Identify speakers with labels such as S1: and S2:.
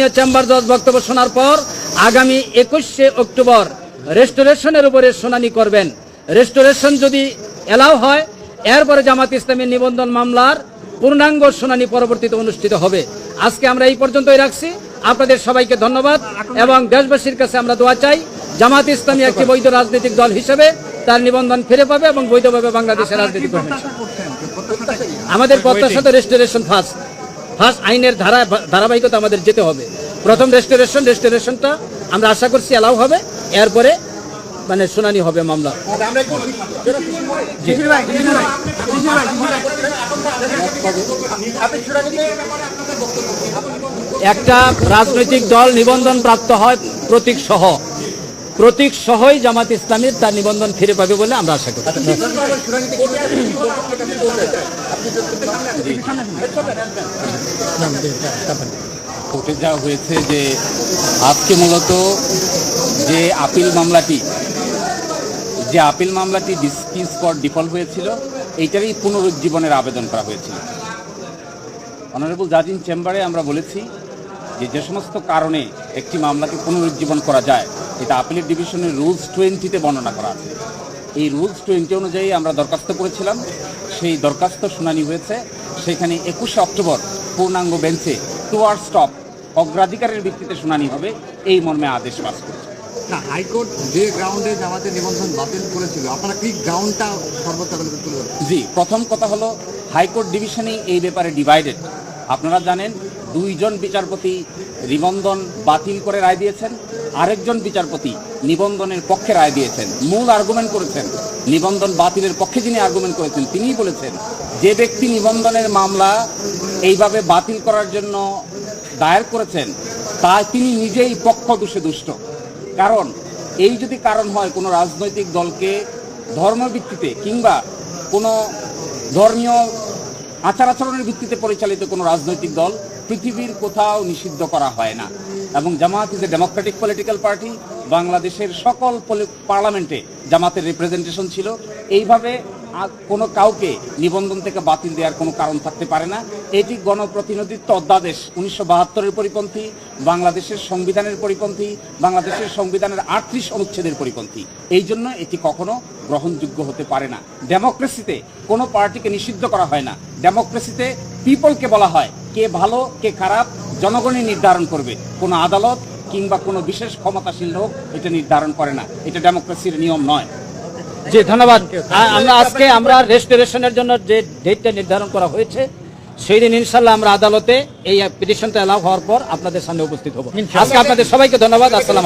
S1: মাননীয় চেম্বার জজ বক্তব্য শোনার পর আগামী একুশে অক্টোবর রেস্টোরেশনের উপরে শুনানি করবেন। রেস্টোরেশন যদি এলাও হয়, এরপরে জামাত ইসলামের নিবন্ধন মামলার পূর্ণাঙ্গ শুনানি পরবর্তীতে অনুষ্ঠিত হবে। আজকে আমরা এই পর্যন্তই রাখছি। আপনাদের সবাইকে ধন্যবাদ এবং দেশবাসীর কাছে আমরা দোয়া চাই জামাত ইসলামী একটি বৈধ রাজনৈতিক দল হিসেবে তার নিবন্ধন ফিরে পাবে এবং বৈধভাবে বাংলাদেশের রাজনীতি আমাদের প্রত্যাশা তো রেস্টোরেশন ফার্স্ট ফার্স্ট আইনের ধারা ধারাবাহিকতা আমাদের যেতে হবে। প্রথম রেস্টোরেশন রেস্টোরেশনটা আমরা আশা করছি অ্যালাউ হবে। এরপরে মানে শুনানি হবে মামলা। একটা রাজনৈতিক দল নিবন্ধন প্রাপ্ত হয় প্রতীক সহ প্রতীক সহই জামাত ইসলামীর তার নিবন্ধন ফিরে পাবে বলে আমরা আশা করি।
S2: কোর্টে যা হয়েছে যে আজকে মূলত যে আপিল মামলাটি যে আপিল মামলাটি ডিসকিস ফর ডিফল্ট হয়েছিল এইটারই পুনরুজ্জীবনের আবেদন করা হয়েছিল। অনারেবল জাজ ইন চেম্বারে আমরা বলেছি যে যে সমস্ত কারণে একটি মামলাকে পুনরুজ্জীবন করা যায় এটা আপিলের ডিভিশনের রুলস টোয়েন্টিতে বর্ণনা করা আছে। এই রুলস টোয়েন্টি অনুযায়ী আমরা দরখাস্ত করেছিলাম। সেই দরখাস্ত শুনানি হয়েছে। সেখানে একুশে অক্টোবর পূর্ণাঙ্গ বেঞ্চে টুয়ার স্টপ অগ্রাধিকারের ভিত্তিতে শুনানি হবে। এই মর্মে আদেশ পাস করেছে।
S3: না হাইকোর্ট যে গ্রাউন্ডে জামাতের নিবন্ধন বাতিল করেছিল আপনারা কি গ্রাউন্ডটা সর্বোচ্চ
S2: জি প্রথম কথা হলো হাইকোর্ট ডিভিশনেই এই ব্যাপারে ডিভাইডেড আপনারা জানেন দুইজন বিচারপতি নিবন্ধন বাতিল করে রায় দিয়েছেন। আরেকজন বিচারপতি নিবন্ধনের পক্ষে রায় দিয়েছেন, মূল আর্গুমেন্ট করেছেন। নিবন্ধন বাতিলের পক্ষে যিনি আর্গুমেন্ট করেছেন, তিনিই বলেছেন, যে ব্যক্তি নিবন্ধনের মামলা এইভাবে বাতিল করার জন্য দায়ের করেছেন, তা তিনি নিজেই পক্ষ দোষে দুষ্ট। কারণ এই যদি কারণ হয় কোনো রাজনৈতিক দলকে ধর্মভিত্তিতে কিংবা কোনো ধর্মীয় আচার আচরণের ভিত্তিতে পরিচালিত কোনো রাজনৈতিক দল পৃথিবীর কোথাও নিষিদ্ধ করা হয় না। এবং Jamaat is a democratic political party বাংলাদেশের সকল পার্লামেন্টে জামাতের রিপ্রেজেন্টেশন ছিল। এইভাবে কোনো কাউকে নিবন্ধন থেকে বাতিল দেওয়ার কোনো কারণ থাকতে পারে না। এটি গণপ্রতিনিধিত্ব অধ্যাদেশ উনিশশো বাহাত্তরের পরিপন্থী, বাংলাদেশের সংবিধানের পরিপন্থী, বাংলাদেশের সংবিধানের আটত্রিশ অনুচ্ছেদের পরিপন্থী। এই জন্য এটি কখনো গ্রহণযোগ্য হতে পারে না। ডেমোক্রেসিতে কোনো পার্টিকে নিষিদ্ধ করা হয় না। ডেমোক্রেসিতে পিপলকে বলা হয়, কে ভালো, কে খারাপ, জনগণই নির্ধারণ করবে। কোনো আদালত কিংবা কোনো বিশেষ ক্ষমতাশীল লোক এটা নির্ধারণ করে না। এটা ডেমোক্রেসির নিয়ম নয়।
S1: জি, ধন্যবাদ। আমরা আজকে আমরা রেস্টোরেশনের জন্য যে ডেটটা নির্ধারণ করা হয়েছে সেই দিন ইনশাল্লাহ আমরা আদালতে এই পিটিশনটা এলাও হওয়ার পর আপনাদের সামনে উপস্থিত হব। আজকে আপনাদের সবাইকে ধন্যবাদ। আসসালাম